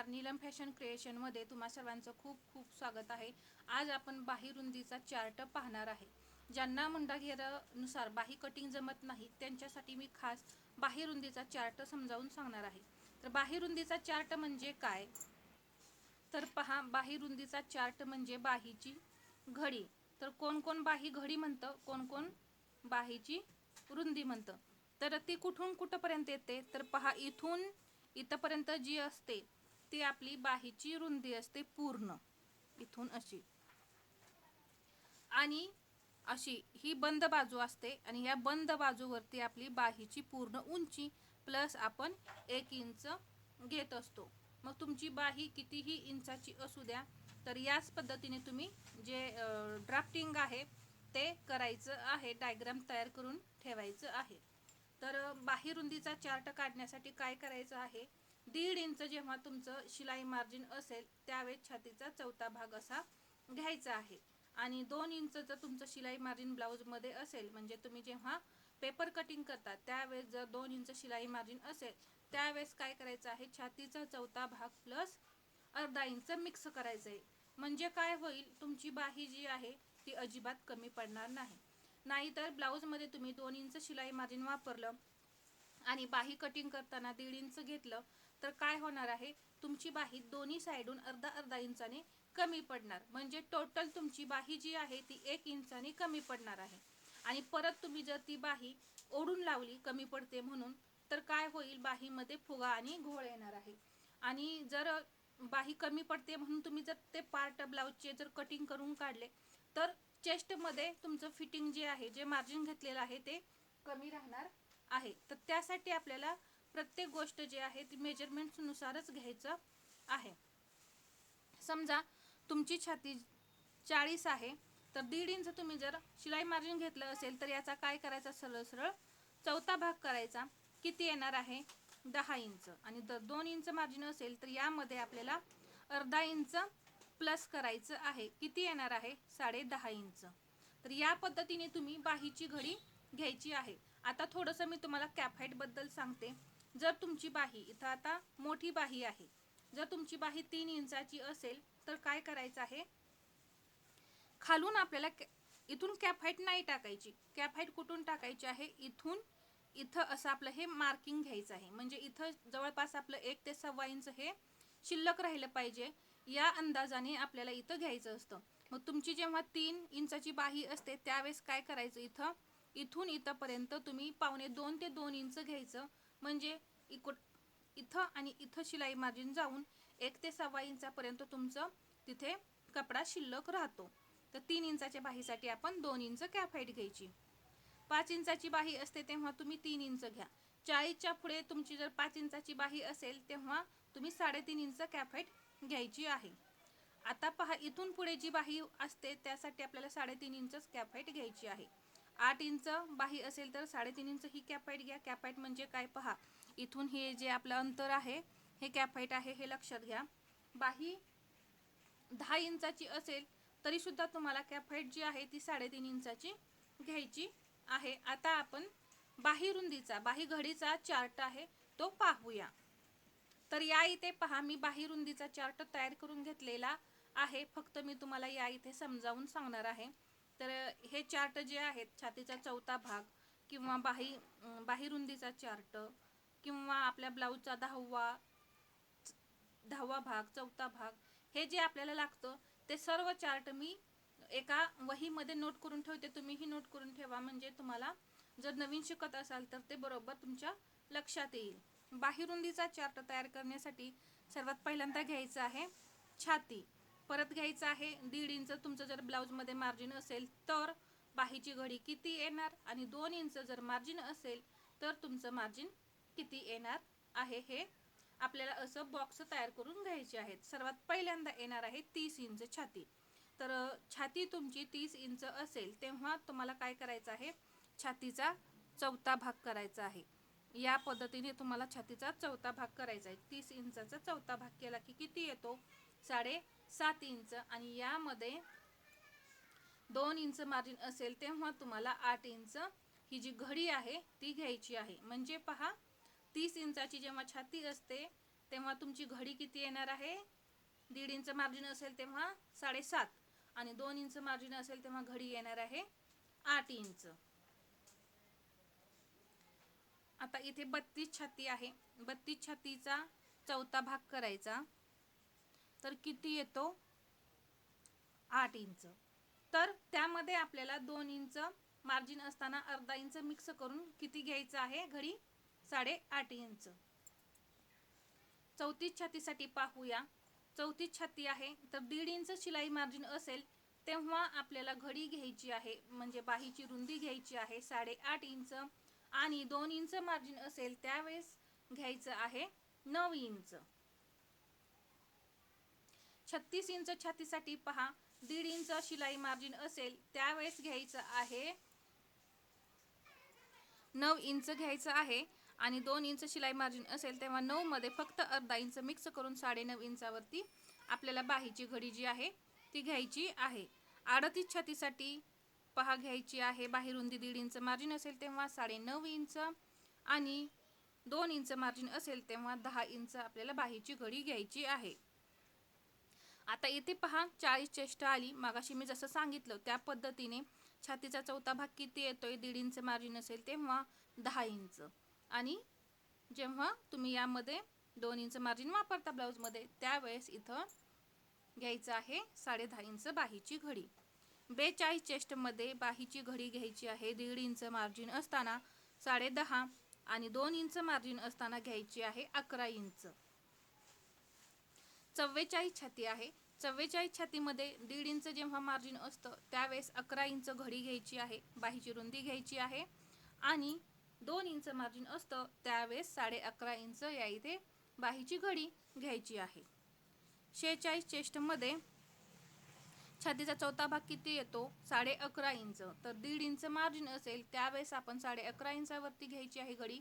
नमस्कार. नीलम फॅशन क्रिएशनमध्ये तुम्हा सर्वांचं खूप खूप स्वागत आहे. आज आपण बाही रुंदीचा चार्ट पाहणार आहे. ज्यांना मुंडाघेरानुसार बाही कटिंग जमत नाही त्यांच्यासाठी मी खास बाही रुंदीचा चार्ट समजावून सांगणार आहे. तर बाही रुंदीचा चार्ट म्हणजे काय? तर पहा बाही रुंदीचा चार्ट म्हणजे बाहीची घडी. तर कोण कोण बाही घडी म्हणतं? कोण कोण बाहीची रुंदी म्हणतं? तर ती कुठून कुठंपर्यंत येते? तर पहा इथून इथंपर्यंत जी असते ती आपली बाहीची रुंदी असते पूर्ण इथून अशी. आणि अशी ही बंद बाजू असते आणि या बंद बाजूवरती आपली बाहीची पूर्ण उंची प्लस आपण एक इंच घेत असतो. मग तुमची बाही कितीही इंचाची असू द्या तर याच पद्धतीने तुम्ही जे ड्राफ्टिंग आहे ते करायचं आहे डायग्राम तयार करून ठेवायचं आहे. तर बाही रुंदीचा चार्ट काढण्यासाठी काय करायचं आहे? दीड इंच जेव्हा तुमचं शिलाई मार्जिन असेल त्यावेळेस छातीचा चौथा भाग असा घ्यायचा आहे. आणि दोन इंचचं तुमचं शिलाई मार्जिन ब्लाऊजमध्ये असेल म्हणजे तुम्ही जेव्हा पेपर कटिंग करता त्यावेळेस जर दोन इंच शिलाई मार्जिन असेल त्यावेळेस काय करायचं आहे? छातीचा चौथा भाग प्लस अर्धा इंच मिक्स करायचं आहे म्हणजे काय होईल? तुमची बाही जी आहे ती अजिबात कमी पडणार नाही. नाहीतर ब्लाऊजमध्ये तुम्ही दोन इंच शिलाई मार्जिन वापरलं आणि बाही कटिंग करताना दीड इंच घेतलं तर काय होणार आहे? तुमची बाही दोन्ही साईडून अर्धा अर्धा इंचाने कमी पडणार. म्हणजे टोटल तुमची बाही जी आहे ती एक इंचाने कमी पडणार आहे. आणि परत तुम्ही जर ती बाही ओढून लावली कमी पडते म्हणून तर काय होईल? बाहीमध्ये फुगा आणि घोळ येणार आहे. आणि जर बाही कमी पडते म्हणून तुम्ही जर ते पार्ट ब्लाऊजचे जर कटिंग करून काढले तर चेस्टमध्ये तुमचं फिटिंग जे आहे जे मार्जिन घेतलेलं आहे ते कमी राहणार आहे. तर त्यासाठी आपल्याला प्रत्येक गोष्ट जे आहे ती मेजरमेंट्सनुसारच घ्यायचं आहे. समजा तुमची छाती चाळीस आहे तर दीड इंच तुम्ही जर शिलाई मार्जिन घेतलं असेल तर याचा काय करायचा? सरळ सरळ चौथा भाग करायचा. किती येणार आहे? दहा इंच. आणि जर दोन इंच मार्जिन असेल तर यामध्ये आपल्याला अर्धा इंच प्लस करायचं आहे. किती येणार आहे? साडे दहा इंच. तर या पद्धतीने तुम्ही बाहीची घडी घ्यायची आहे. आता थोडंसं मी तुम्हाला कॅफहाईटबद्दल सांगते. जर तुमची बाही इथं आता मोठी बाही आहे जर तुमची बाही तीन इंचाची असेल तर काय करायचं आहे? खालून आपल्याला इथून कॅफाईट नाही टाकायची. कॅफाईट कुठून टाकायची आहे? इथून इथं असं आपलं हे मार्किंग घ्यायचं आहे. म्हणजे इथं जवळपास आपलं एक ते सव्वा इंच हे शिल्लक राहिलं पाहिजे. या अंदाजाने आपल्याला इथं घ्यायचं असतं. मग तुमची जेव्हा तीन इंचाची बाही असते त्यावेळेस काय करायचं इथं? इथून इथंपर्यंत तुम्ही पावणे दोन ते दोन इंच घ्यायचं. म्हणजे इकड इथं आणि इथं शिलाई मार्जिन जाऊन एक ते सव्वा इंचापर्यंत तुमचं तिथे कपडा शिल्लक राहतो. तर तीन इंचाच्या बाहीसाठी आपण दोन इंच कॅफाईट घ्यायची. पाच इंचाची बाही असते तेव्हा तुम्ही तीन इंच घ्या. चाळीसच्या पुढे तुमची जर पाच इंचाची बाही असेल तेव्हा तुम्ही साडेतीन इंच कॅफाईट घ्यायची आहे. आता पहा इथून पुढे जी बाही असते त्यासाठी आपल्याला साडेतीन इंचच कॅफाईट घ्यायची आहे. आठ इंच बाही असेल तर साडेतीन इंच ही कॅपाईट घ्या. कॅपाईट म्हणजे काय? पहा इथून हे जे आपलं अंतर आहे हे कॅपाईट आहे हे लक्षात घ्या. बाही दहा इंचाची असेल तरीसुद्धा तुम्हाला कॅफाईट जी आहे ती साडेतीन इंचाची घ्यायची आहे. आता आपण बाही रुंदीचा बाही घडीचा चार्ट आहे तो पाहूया. तर या इथे पहा मी बाही रुंदीचा चार्ट तयार करून घेतलेला आहे. फक्त मी तुम्हाला या इथे समजावून सांगणार आहे. तर हे चार्ट जे आहेत छातीचा चौथा भाग किंवा बाही बाहीरुंदीचा चार्ट किंवा आपल्या ब्लाऊजचा दहावा दहावा भाग चौथा भाग हे जे आपल्याला लागतं ते सर्व चार्ट मी एका वहीमध्ये नोट करून ठेवते. तुम्हीही नोट करून ठेवा. म्हणजे तुम्हाला जर नवीन शिकत असाल तर ते बरोबर तुमच्या लक्षात येईल. बाहिरुंदीचा चार्ट तयार करण्यासाठी सर्वात पहिल्यांदा घ्यायचं आहे छाती. परत घ्यायचं आहे. दीड इंच तुमचं जर ब्लाऊजमध्ये मार्जिन असेल तर बाहीची घडी किती येणार? आणि दोन इंच जर मार्जिन असेल तर तुमचं मार्जिन किती येणार आहे हे आपल्याला असं बॉक्स तयार करून घ्यायचे आहेत. सर्वात पहिल्यांदा येणार आहे तीस इंच छाती. तर छाती तुमची तीस इंच असेल तेव्हा तुम्हाला काय करायचं आहे? छातीचा चौथा भाग करायचा आहे. या पद्धतीने तुम्हाला छातीचा चौथा भाग करायचा आहे. तीस इंचाचा चौथा भाग केला की किती येतो? साडे सात इंच आणि यामध्ये दोन इंच मार्जिन असेल तेव्हा तुम्हाला आठ इंच ही जी घडी आहे ती घ्यायची आहे. म्हणजे पहा तीस इंचाची जेव्हा छाती असते तेव्हा तुमची घडी किती येणार आहे? दीड इंच मार्जिन असेल तेव्हा साडेसात. आणि दोन इंच मार्जिन असेल तेव्हा घडी येणार आहे आठ इंच. आता इथे बत्तीस छाती आहे. बत्तीस छातीचा चौथा भाग करायचा. तर किती येतो? आठ इंच. तर त्यामध्ये आपल्याला दोन इंच मार्जिन असताना अर्धा इंच मिक्स करून किती घ्यायचं आहे? घडी साडे आठ इंच. चौतीस छातीसाठी पाहूया. चौतीस छाती आहे तर दीड इंच शिलाई मार्जिन असेल तेव्हा आपल्याला घडी घ्यायची आहे म्हणजे बाहीची रुंदी घ्यायची आहे साडेआठ इंच. आणि दोन इंच मार्जिन असेल त्यावेळेस घ्यायचं आहे नऊ इंच. छत्तीस इंच छातीसाठी पहा. दीड इंच शिलाई मार्जिन असेल त्यावेळेस घ्यायचं आहे. नऊ इंच घ्यायचं आहे आणि दोन इंच शिलाई मार्जिन असेल तेव्हा नऊमध्ये फक्त अर्धा इंच मिक्स करून साडेनऊ इंचावरती आपल्याला बाहीची घडी जी आहे ती घ्यायची आहे. अडतीस छातीसाठी पहा घ्यायची आहे. बाही रुंदी दीड इंच मार्जिन असेल तेव्हा साडेनऊ इंच आणि दोन इंच मार्जिन असेल तेव्हा दहा इंच आपल्याला बाहीची घडी घ्यायची आहे. आता इथे पहा चाळीस चेष्टा आली. मागाशी मी जसं सांगितलं त्या पद्धतीने छातीचा चौथा भाग किती येतोय दीड इंच मार्जिन असेल तेव्हा दहा इंच. आणि जेव्हा तुम्ही यामध्ये दोन इंच मार्जिन वापरता ब्लाऊजमध्ये त्यावेळेस इथं घ्यायचं आहे साडे दहा इंच बाहीची घडी. बेचाळीस चेस्टमध्ये बाहीची घडी घ्यायची आहे दीड इंच मार्जिन असताना साडे दहा आणि दोन इंच मार्जिन असताना घ्यायची आहे अकरा इंच. चव्वेचाळीस छाती आहे. चव्वेचाळीस छातीमध्ये दीड इंच जेव्हा मार्जिन असतं त्यावेळेस अकरा इंच घडी घ्यायची आहे बाहीची रुंदी घ्यायची आहे. आणि दोन इंच मार्जिन असतं त्यावेळेस साडे अकरा इंच या इथे बाहीची घडी घ्यायची आहे. शेहेचाळीस चेस्टमध्ये छातीचा चौथा भाग किती येतो? साडे अकरा इंच. तर दीड इंच मार्जिन असेल त्यावेळेस आपण साडे अकरा इंचावरती घ्यायची आहे घडी.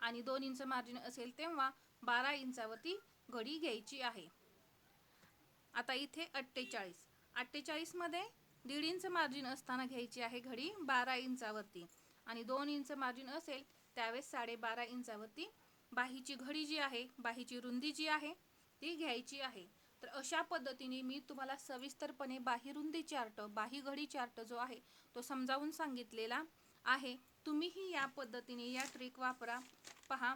आणि दोन इंच मार्जिन असेल तेव्हा बारा इंचावरती घडी घ्यायची आहे. आता इथे अठ्ठेचाळीस. अठ्ठेचाळीसमध्ये दीड इंच मार्जिन असताना घ्यायची आहे घडी बारा इंचावरती. आणि दोन इंच मार्जिन असेल त्यावेळेस साडेबारा इंचावरती. बाहीची घडी जी आहे बाहीची रुंदी जी आहे ती घ्यायची आहे. तर अशा पद्धतीने मी तुम्हाला सविस्तरपणे बाही रुंदी चार्ट बाही घडी चार्ट जो आहे तो समजावून सांगितलेला आहे. तुम्हीही या पद्धतीने या ट्रिक वापरा. पहा.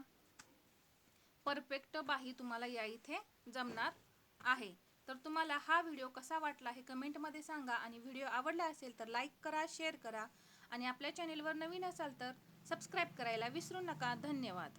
परफेक्ट बाही तुम्हाला या इथे जमणार आहे. तर तुम्हाला हा व्हिडिओ कसा वाटला हे कमेंटमध्ये सांगा आणि व्हिडिओ आवडला असेल तर लाईक करा शेअर करा आणि आपल्या चॅनेलवर नवीन असाल तर सबस्क्राईब करायला विसरू नका. धन्यवाद.